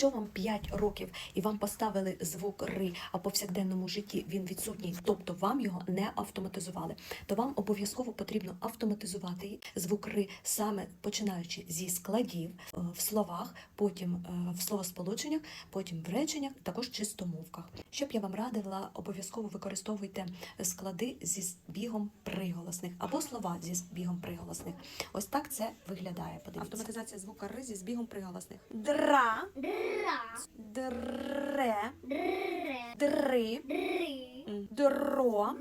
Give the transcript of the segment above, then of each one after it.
Якщо вам 5 років і вам поставили звук ри, а в повсякденному житті він відсутній, тобто вам його не автоматизували, то вам обов'язково потрібно автоматизувати звук ри саме починаючи зі складів е, в словах, потім е, в словосполученнях, потім в реченнях, також чистомовках. Щоб я вам радила, обов'язково використовуйте склади зі збігом приголосних або слова зі збігом приголосних. Ось так це виглядає. Подивіться. Автоматизація звука ри зі збігом приголосних. Дра, Дра, дре, дре, дри, дро.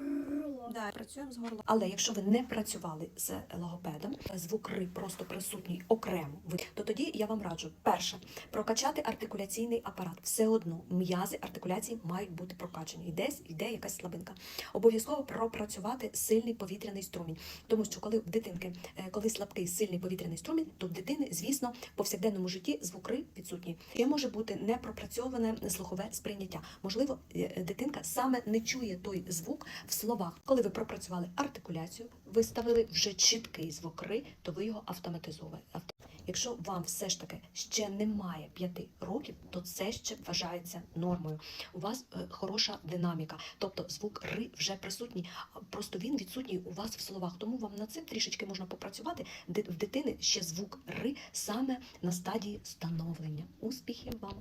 Да, працюємо з горлом. Але якщо ви не працювали з логопедом, звук ри просто присутній окремо, то тоді я вам раджу перше прокачати артикуляційний апарат. Все одно м'язи артикуляції мають бути прокачані. І десь йде якась слабинка. Обов'язково пропрацювати сильний повітряний струмінь, тому що коли в дитинки, е, коли слабкий сильний повітряний струмінь, то в дитини, звісно, в повсякденному житті звук ри відсутній. Ще може бути непропрацьоване слухове сприйняття. Можливо, е, дитинка саме не чує той звук в словах. Коли ви пропрацювали артикуляцію, виставили вже чіткий звук ри, то ви його автоматизовуєте. Якщо вам все ж таки ще немає п'яти років, то це ще вважається нормою. У вас е, хороша динаміка, тобто звук ри вже присутній, просто він відсутній у вас в словах. Тому вам над цим трішечки можна попрацювати. В дитини ще звук ри саме на стадії становлення. Успіхів вам!